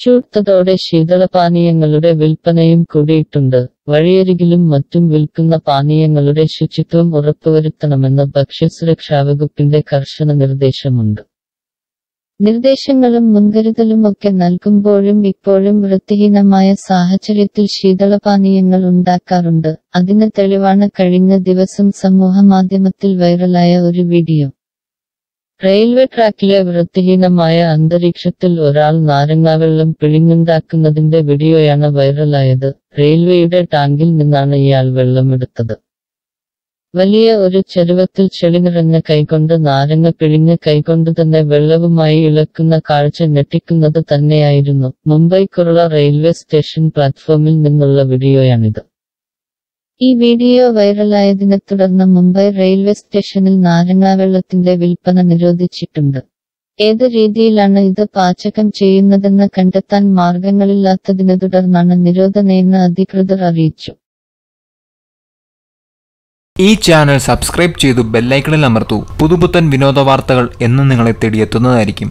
ചൂട്ടതോടെ ശീതളപാനീയങ്ങളുടെ വിൽപ്പനയും കൂടിയിട്ടുണ്ട്. വഴിയരികിലും മറ്റും വിൽക്കുന്ന പാനീയങ്ങളുടെ ശുചിത്വം ഉറപ്പുവരുത്തണമെന്ന് ഭക്ഷ്യസുരക്ഷാ വകുപ്പിന്റെ കർശന നിർദ്ദേശമുണ്ട്. നിർദ്ദേശങ്ങളും മുൻകരുതലുമൊക്കെ നൽകുമ്പോഴും ഇപ്പോഴും വൃത്തിഹീനമായ സാഹചര്യത്തിൽ ശീതളപാനീയങ്ങൾ ഉണ്ടാക്കാറുണ്ട്. അതിന് തെളിവാണ് കഴിഞ്ഞ ദിവസം സമൂഹമാധ്യമത്തിൽ വൈറലായ ഒരു വീഡിയോ. റെയിൽവേ ട്രാക്കിലെ വൃത്തിഹീനമായ അന്തരീക്ഷത്തിൽ ഒരാൾ നാരങ്ങാവെള്ളം പിഴിഞ്ഞുണ്ടാക്കുന്നതിന്റെ വീഡിയോയാണ് വൈറലായത്. റെയിൽവേയുടെ ടാങ്കിൽ നിന്നാണ് ഇയാൾ വെള്ളമെടുത്തത്. വലിയ ഒരു ചെരുവത്തിൽ ചെളി നിറഞ്ഞ കൈകൊണ്ട് നാരങ്ങ പിഴിഞ്ഞ് കൈകൊണ്ട് തന്നെ വെള്ളവുമായി ഇളക്കുന്ന കാഴ്ച ഞെട്ടിക്കുന്നത് തന്നെയായിരുന്നു. മുംബൈ കുറുള റെയിൽവേ സ്റ്റേഷൻ പ്ലാറ്റ്ഫോമിൽ നിന്നുള്ള വീഡിയോയാണിത്. ഈ വീഡിയോ വൈറലായതിനെ തുടർന്ന് മുംബൈ റെയിൽവേ സ്റ്റേഷനിൽ നാരങ്ങാവെള്ളത്തിന്റെ വിൽപ്പന നിരോധിച്ചിട്ടുണ്ട്. ഏത് രീതിയിലാണ് ഇത് പാചകം ചെയ്യുന്നതെന്ന് കണ്ടെത്താൻ മാർഗങ്ങളില്ലാത്തതിനെ തുടർന്നാണ് നിരോധനയെന്ന് അധികൃതർ അറിയിച്ചു. ഈ ചാനൽ സബ്സ്ക്രൈബ് ചെയ്തു ബെല്ലൈക്കണിൽ അമർത്തു. പുതുപുത്തൻ വിനോദ വാർത്തകൾ എന്ന് നിങ്ങളെ തേടിയെത്തുന്നതായിരിക്കും.